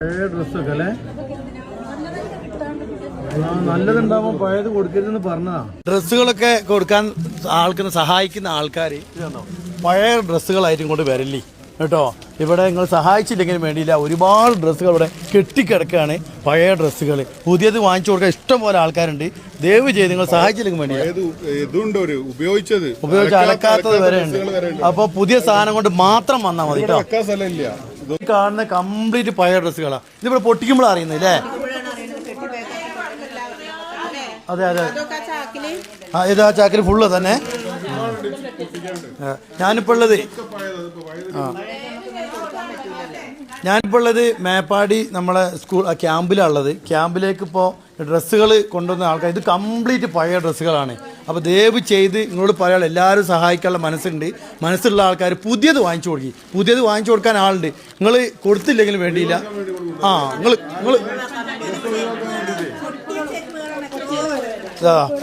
പഴയ ഡ്രസ്സൊക്കെ അല്ലേ? ആ, പഴയത് കൊടുക്കരുതെന്ന് പറഞ്ഞതാ. ഡ്രസ്സുകളൊക്കെ കൊടുക്കാൻ ആൾക്ക് സഹായിക്കുന്ന ആൾക്കാർ പഴയ ഡ്രസ്സുകളായിട്ടും കൊണ്ട് വരല്ലേ കേട്ടോ? ഇവിടെ നിങ്ങൾ സഹായിച്ചില്ലെങ്കിലും വേണ്ടിയില്ല. ഒരുപാട് ഡ്രസ്സുകൾ ഇവിടെ കെട്ടിക്കിടക്കുകയാണ് പഴയ ഡ്രസ്സുകൾ പുതിയത് വാങ്ങിച്ചു കൊടുക്കാൻ ഇഷ്ടം പോലെ ആൾക്കാരുണ്ട്. ദയവ് ചെയ്ത് നിങ്ങൾ സഹായിച്ചില്ലെങ്കിൽ വേണ്ടിയില്ല. ഉപയോഗിച്ചത്? ഉപയോഗിച്ച് അലക്കാത്തത് വരെ ഉണ്ട് അപ്പോൾ പുതിയ സാധനം കൊണ്ട് മാത്രം വന്നാൽ മതി കേട്ടോ. കാണുന്ന കംപ്ലീറ്റ് പഴയ ഡ്രസ്സുകളാണ് ഇതിവിടെ പൊട്ടിക്കുമ്പോൾ അറിയുന്നില്ലേ അതെ അതെ. ആ ഇത് ആ ചാക്കിൽ ഫുള്ള് തന്നെ. ഞാനിപ്പോൾ ഉള്ളത് ആ. ഞാനിപ്പോൾ ഉള്ളത് മേപ്പാടി നമ്മളെ സ്കൂൾ ക്യാമ്പിലാണുള്ളത്. ക്യാമ്പിലേക്ക് ഇപ്പോൾ ഡ്രസ്സുകൾ കൊണ്ടുവന്ന ആൾക്കാർ ഇത് കംപ്ലീറ്റ് പഴയ ഡ്രസ്സുകളാണ്. അപ്പോൾ ദയവ് ചെയ്ത് നിങ്ങളോട് പറയാൻ എല്ലാവരും സഹായിക്കാനുള്ള മനസ്സുണ്ട്. മനസ്സുള്ള ആൾക്കാർ പുതിയത് വാങ്ങിച്ചു കൊടുക്കി. പുതിയത് വാങ്ങിച്ചു കൊടുക്കാൻ ആളുണ്ട്. നിങ്ങൾ കൊടുത്തില്ലെങ്കിലും വേണ്ടിയില്ല. ആ നിങ്ങൾ നിങ്ങൾ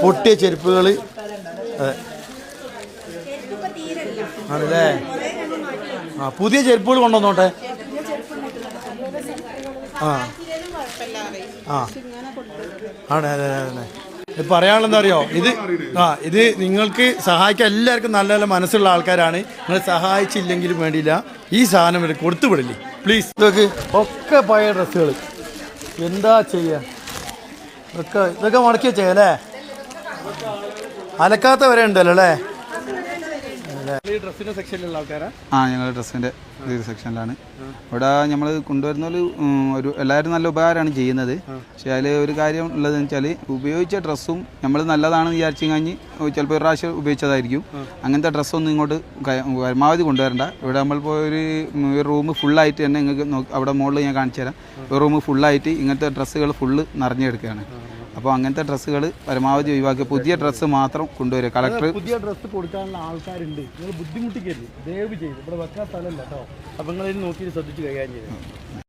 പൊട്ടിയ ചെരുപ്പുകൾ അതെ. ആണല്ലേ? ആ പുതിയ ചെരുപ്പുകൾ കൊണ്ടുവന്നോട്ടെ. ആണ് അതെ അതെ അതെ. ഇത് പറയാനുള്ളത് എന്താ അറിയോ? ഇത് ആ ഇത് നിങ്ങൾക്ക് സഹായിക്കാൻ എല്ലാവർക്കും നല്ല നല്ല മനസ്സുള്ള ആൾക്കാരാണ്. നിങ്ങൾ സഹായിച്ചില്ലെങ്കിലും വേണ്ടിയില്ല. ഈ സാധനം ഇവിടെ കൊടുത്തു വിടില്ലേ പ്ലീസ് ഇതൊക്കെ ഒക്കെ പഴയ ഡ്രസ്സുകൾ എന്താ ചെയ്യുക ഇതൊക്കെ ഇതൊക്കെ മടക്കി വെച്ചേ അല്ലേ വരെ ഉണ്ടല്ലോ അല്ലേ? ഡ്രസ്സിന്റെ സെക്ഷനിലുള്ള ആൾക്കാരാ? ആ ഞങ്ങൾ ഡ്രസ്സിന്റെ ഇത് സെക്ഷനിലാണ്. ഇവിടെ നമ്മൾ കൊണ്ടുവരുന്ന ഒരു എല്ലാവരും നല്ല ഉപകാരമാണ് ചെയ്യുന്നത്. പക്ഷേ അതിൽ ഒരു കാര്യം ഉള്ളതെന്ന് വെച്ചാൽ ഉപയോഗിച്ച ഡ്രസ്സും നമ്മൾ നല്ലതാണെന്ന് വിചാരിച്ചു കഴിഞ്ഞ് ചിലപ്പോൾ ഒരു പ്രാവശ്യം ഉപയോഗിച്ചതായിരിക്കും. അങ്ങനത്തെ ഡ്രസ്സൊന്നും ഇങ്ങോട്ട് പരമാവധി കൊണ്ടുവരണ്ട. ഇവിടെ നമ്മളിപ്പോൾ ഒരു റൂം ഫുള്ളായിട്ട് തന്നെ നിങ്ങൾക്ക് അവിടെ മുകളിൽ ഞാൻ കാണിച്ചു തരാം. ഒരു റൂം ഫുള്ളായിട്ട് ഇങ്ങനത്തെ ഡ്രസ്സുകൾ ഫുള്ള് നിറഞ്ഞെടുക്കുകയാണ്. അപ്പോൾ അങ്ങനത്തെ ഡ്രസ്സുകൾ പരമാവധി ഒഴിവാക്കി. പുതിയ ഡ്രസ്സ് മാത്രം കൊണ്ടുവരിക. കളക്ടർ പുതിയ ഡ്രസ്സ് കൊടുക്കാനുള്ള ആൾക്കാരുണ്ട്. നിങ്ങൾ ബുദ്ധിമുട്ടിക്കരുത്. ദയവ് ചെയ്ത്. ഇവിടെ വെക്കാൻ സ്ഥലമല്ല കേട്ടോ. അപ്പം നിങ്ങൾ ഇതിന് നോക്കി ശ്രദ്ധിച്ച് കഴിയാൻ ചെയ്തു